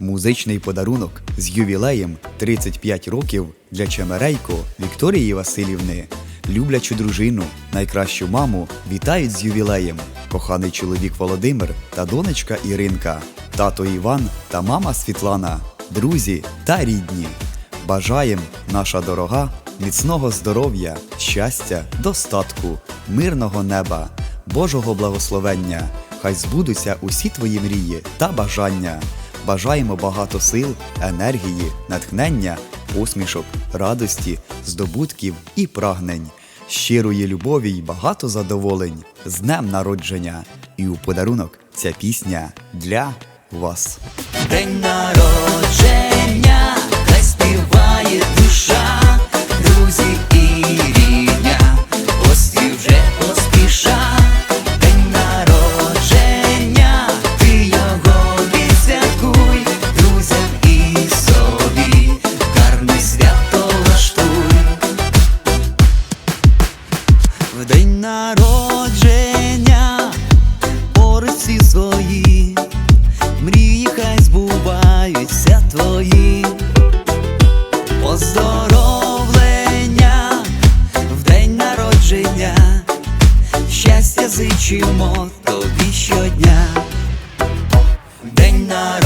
Музичний подарунок з ювілеєм 35 років для Чемерейко Вікторії Васильівни. Люблячу дружину, найкращу маму вітають з ювілеєм. Коханий чоловік Володимир та донечка Іринка, тато Іван та мама Світлана, друзі та рідні. Бажаєм, наша дорога, міцного здоров'я, щастя, достатку, мирного неба, Божого благословення. Хай збудуться усі твої мрії та бажання. Бажаємо багато сил, енергії, натхнення, усмішок, радості, здобутків і прагнень, щирої любові й багато задоволень з днем народження. І у подарунок ця пісня для вас. День народження, Поздоровлення в день народження, щастя зичимо тобі щодня. День народження,